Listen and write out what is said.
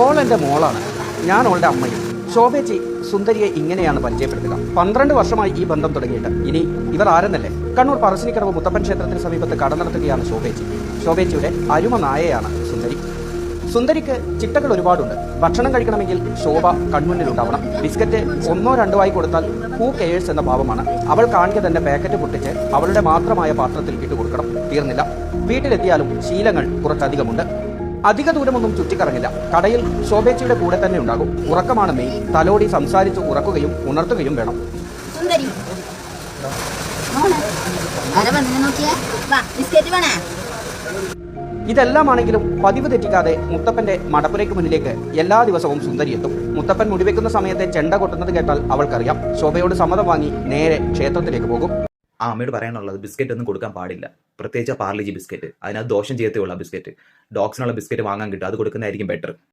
All എന്റെ മോളാണ്. ഞാൻ ഓളുടെ അമ്മയും. ശോഭേച്ചി സുന്ദരിയെ ഇങ്ങനെയാണ് പരിചയപ്പെടുത്തുക. പന്ത്രണ്ട് വർഷമായി ഈ ബന്ധം തുടങ്ങിയിട്ട്. ഇനി ഇവർ ആരെന്നല്ലേ? കണ്ണൂർ പറശ്ശിനിക്കടവ് മുത്തപ്പൻ ക്ഷേത്രത്തിന് സമീപത്ത് കട നടത്തുകയാണ് ശോഭേച്ചി. ശോഭേച്ചിയുടെ അരുമ നായയാണ് സുന്ദരി. സുന്ദരിക്ക് ചിട്ടകൾ ഒരുപാടുണ്ട്. ഭക്ഷണം കഴിക്കണമെങ്കിൽ ശോഭ കൺമുന്നിൽ ഉണ്ടാവണം. ബിസ്ക്കറ്റ് ഒന്നോ രണ്ടോ ആയി കൊടുത്താൽ ഹൂ കെയേഴ്സ് എന്ന ഭാവമാണ്. അവൾ കാണിക്കെ തന്നെ പാക്കറ്റ് പൊട്ടിച്ച് അവളുടെ മാത്രമായ പാത്രത്തിൽ ഇട്ട് കൊടുക്കണം. തീർന്നില്ല. വീട്ടിലെത്തിയാലും ശീലങ്ങൾ കുറച്ചധികമുണ്ട്. അധിക ദൂരമൊന്നും ചുറ്റിക്കറങ്ങില്ല. കടയിൽ ശോഭേച്ചയുടെ കൂടെ തന്നെ ഉണ്ടാകും. ഉറക്കമാണ് മെയിൻ തലോടി സംസാരിച്ച് ഉറക്കുകയും ഉണർത്തുകയും വേണം. ഇതെല്ലാമാണെങ്കിലും പതിവ് തെറ്റിക്കാതെ മുത്തപ്പന്റെ മടപ്പുരയ്ക്ക് മുന്നിലേക്ക് എല്ലാ ദിവസവും സുന്ദരി എത്തും. മുത്തപ്പൻ മുടിവെക്കുന്ന സമയത്തെ ചെണ്ട കൊട്ടുന്നത് കേട്ടാൽ അവൾക്കറിയാം. ശോഭയോട് സമ്മതം വാങ്ങി നേരെ ക്ഷേത്രത്തിലേക്ക് പോകും. ആ അമ്മയോട് പറയാനുള്ളത് ബിസ്ക്കറ്റ് ഒന്നും കൊടുക്കാൻ പാടില്ല. പ്രത്യേകിച്ച് പാർലിജി ബിസ്ക്കറ്റ്. അതിനകത്ത് ദോഷം ചെയ്യത്തേ ഉള്ള ബിസ്ക്കറ്റ്. ഡോഗ്സിനുള്ള ബിസ്ക്കറ്റ് വാങ്ങാൻ കിട്ടും. അത് കൊടുക്കുന്നതായിരിക്കും ബെറ്റർ.